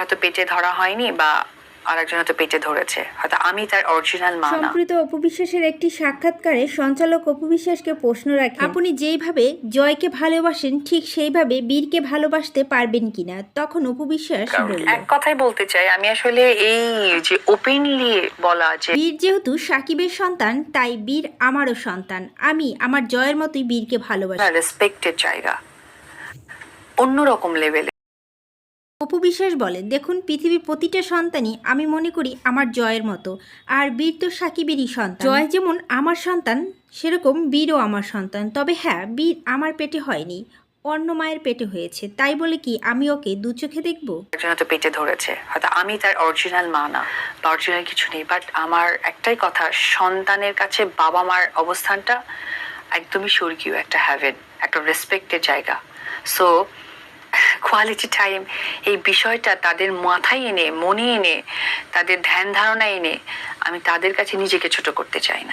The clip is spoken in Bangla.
হয়তো পেটে ধরা হয়নি বা আরেকজন হয়তো পেটে ধরেছে। হয়তো আমি তার অরিজিনাল মা না। সম্প্রীত অপবিশ্বাসের একটি সাক্ষাৎকারে সঞ্চালক অপবিশ্বাসকে প্রশ্ন রাখেন আপনি যেইভাবে জয়কে ভালোবাসেন ঠিক সেইভাবে বীরকে ভালোবাসতে পারবেন কিনা? তখন অপবিশ্বাস এক কথাই বলতে চাই আমি আসলে এই যে ওপেনলি বলা যে বীর যেহেতু সাকিবের সন্তান তাই বীর আমারও সন্তান। আমি আমার জয়ের মতোই বীরকে ভালোবাসি। রেসপেক্টের জায়গা। অন্যরকম লেভেলে অপু বিশ্বাস বলেন দেখুন, পৃথিবীর প্রতিটা সন্তানই আমি মনে করি আমার জয়ের মতো। আর বীর তো সাকিবেরই সন্তান। জয় যেমন আমার সন্তান, সেরকম বীরও আমার সন্তান। তবে হ্যাঁ বীর আমার পেটে হয়নি, অন্য মায়ের পেটে হয়েছে। তাই বলে কি আমি ওকে দু চোখে দেখব? হয়তো পেটে ধরেছে। হয়তো আমি তার অরিজিনাল মা না, বা অরিজিনাল কিছু নেই। বাট আমার একটাই কথা, সন্তানের কাছে বাবা মার অবস্থানটা একদমই স্বর্গীয় একটা হ্যাভেন একটা রেসপেক্টের জায়গা। সো কোয়ালিটি টাইম এই বিষয়টা তাদের মাথায় এনে, মনে এনে, তাদের ধ্যান ধারণা এনে, আমি তাদের কাছে নিজেকে ছোট করতে চাই না।